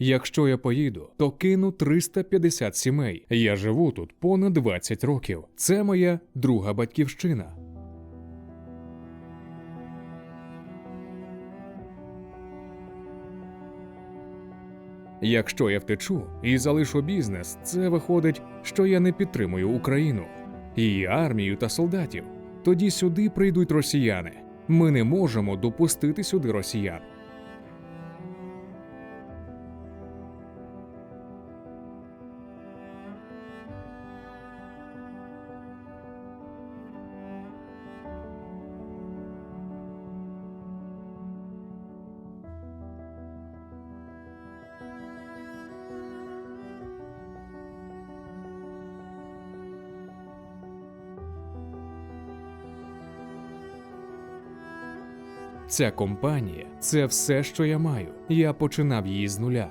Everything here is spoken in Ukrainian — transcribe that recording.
Якщо я поїду, то кину 350 сімей. Я живу тут понад 20 років. Це моя друга батьківщина. Якщо я втечу і залишу бізнес, це виходить, що я не підтримую Україну, її армію та солдатів. Тоді сюди прийдуть росіяни. Ми не можемо допустити сюди росіян. Ця компанія це все, що я маю. Я починав її з нуля.